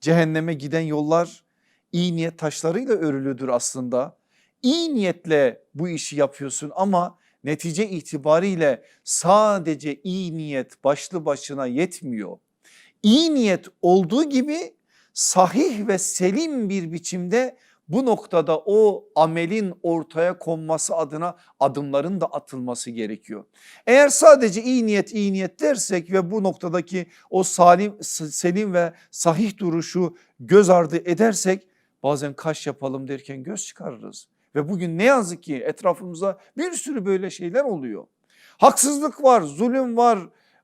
Cehenneme giden yollar iyi niyet taşlarıyla örülüdür aslında. İyi niyetle bu işi yapıyorsun ama netice itibariyle sadece iyi niyet başlı başına yetmiyor. İyi niyet olduğu gibi sahih ve selim bir biçimde bu noktada o amelin ortaya konması adına adımların da atılması gerekiyor. Eğer sadece iyi niyet iyi niyet dersek ve bu noktadaki o salim, selim ve sahih duruşu göz ardı edersek bazen kaş yapalım derken göz çıkarırız. Ve bugün ne yazık ki etrafımızda bir sürü böyle şeyler oluyor. Haksızlık var, zulüm var,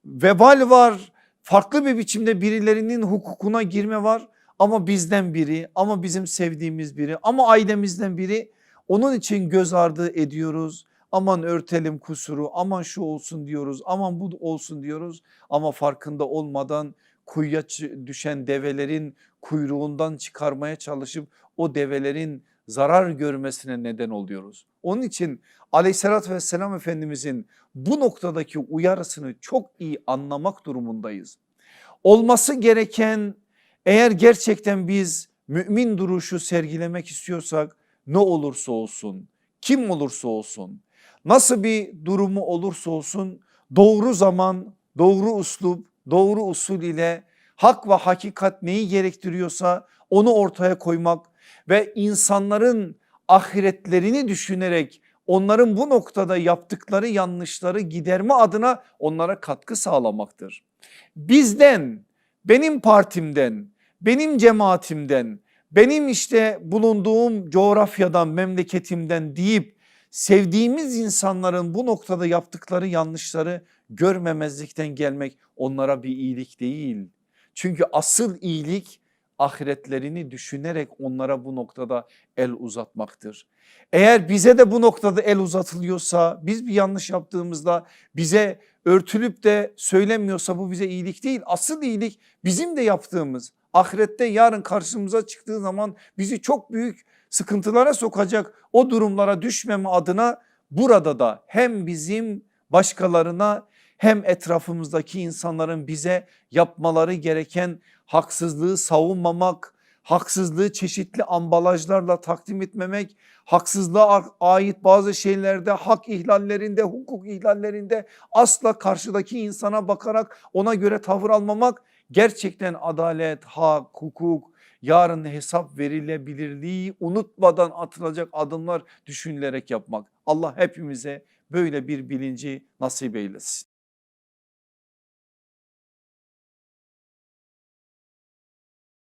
vebal var, farklı bir biçimde birilerinin hukukuna girme var. Ama bizden biri ama bizim sevdiğimiz biri ama ailemizden biri onun için göz ardı ediyoruz. Aman örtelim kusuru aman şu olsun diyoruz aman bu olsun diyoruz ama farkında olmadan kuyuya düşen develerin kuyruğundan çıkarmaya çalışıp o develerin zarar görmesine neden oluyoruz. Onun için aleyhissalatü vesselam Efendimizin bu noktadaki uyarısını çok iyi anlamak durumundayız. Olması gereken eğer gerçekten biz mümin duruşu sergilemek istiyorsak ne olursa olsun, kim olursa olsun, nasıl bir durumu olursa olsun doğru zaman, doğru uslup, doğru usul ile hak ve hakikat neyi gerektiriyorsa onu ortaya koymak ve insanların ahiretlerini düşünerek onların bu noktada yaptıkları yanlışları giderme adına onlara katkı sağlamaktır. Bizden, benim partimden, benim cemaatimden, benim işte bulunduğum coğrafyadan, memleketimden deyip sevdiğimiz insanların bu noktada yaptıkları yanlışları görmemezlikten gelmek onlara bir iyilik değil. Çünkü asıl iyilik ahiretlerini düşünerek onlara bu noktada el uzatmaktır. Eğer bize de bu noktada el uzatılıyorsa biz bir yanlış yaptığımızda bize örtülüp de söylenmiyorsa bu bize iyilik değil. Asıl iyilik bizim de yaptığımız ahirette yarın karşımıza çıktığı zaman bizi çok büyük sıkıntılara sokacak o durumlara düşmeme adına burada da hem bizim başkalarına hem etrafımızdaki insanların bize yapmaları gereken haksızlığı savunmamak, haksızlığı çeşitli ambalajlarla takdim etmemek, haksızlığa ait bazı şeylerde hak ihlallerinde, hukuk ihlallerinde asla karşıdaki insana bakarak ona göre tavır almamak gerçekten adalet, hak, hukuk, yarın hesap verilebilirliği unutmadan atılacak adımlar düşünülerek yapmak. Allah hepimize böyle bir bilinci nasip eylesin.